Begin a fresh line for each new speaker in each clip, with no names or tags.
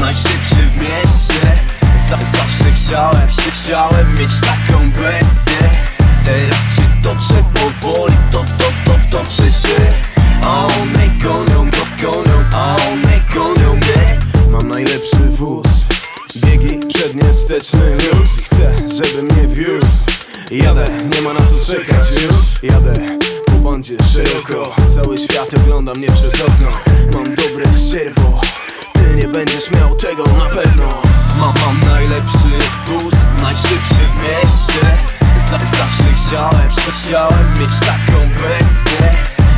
najszybszy w mieście. Za, Zawsze chciałem, się chciałem mieć taką bestię. Teraz się toczę powoli, to, to, to, toczę się. A one gonią, go gonią, a one gonią mnie.
Mam najlepszy wóz Biegi przednie, wsteczny luz. Chcę, żeby mnie wiózł. Jadę, nie ma na co czekać już. Jadę po bandzie szeroko. Cały świat ogląda mnie przez okno. Mam dobre nie będziesz miał tego na pewno.
Mam, mam najlepszy boost, najszybszy w mieście. Za, Zawsze chciałem, że chciałem mieć taką bestię.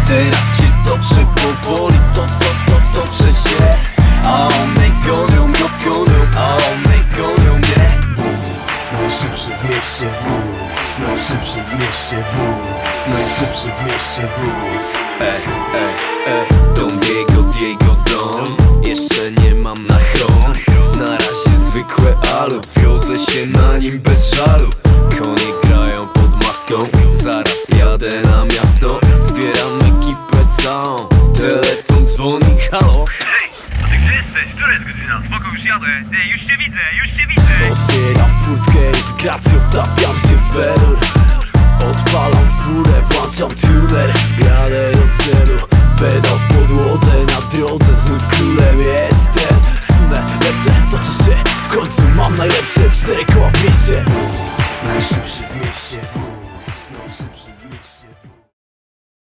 Teraz się toczę powoli, to, to, to, toczę się. A one gonią, go gonią, a one gonią mnie.
Wóz najszybszy w mieście wóz. Najszybszy w mieście wóz. Najszybszy w mieście wóz
E, e, Diego, Diego Don Jeszcze nie mam na chrom Na razie zwykłe alu Wiozę się na nim bez żalu Konie grają pod maską Zaraz jadę na miasto Zbieram ekipę całą Telefon dzwoni, halo
Hej, a ty gdzie jesteś? Która jest godzina? Spoko, już jadę. Ej, już cię widzę, już cię widzę.
Otwieram furtkę z gracją, wtapiam się w error Odpalam furę, włączam tuner Jadę pedał w podłodze Na drodze znów królem jestem. Sunę, lecę, toczę się W końcu mam najlepsze cztery koła w mieście. Wóz najszybszy w mieście, wóz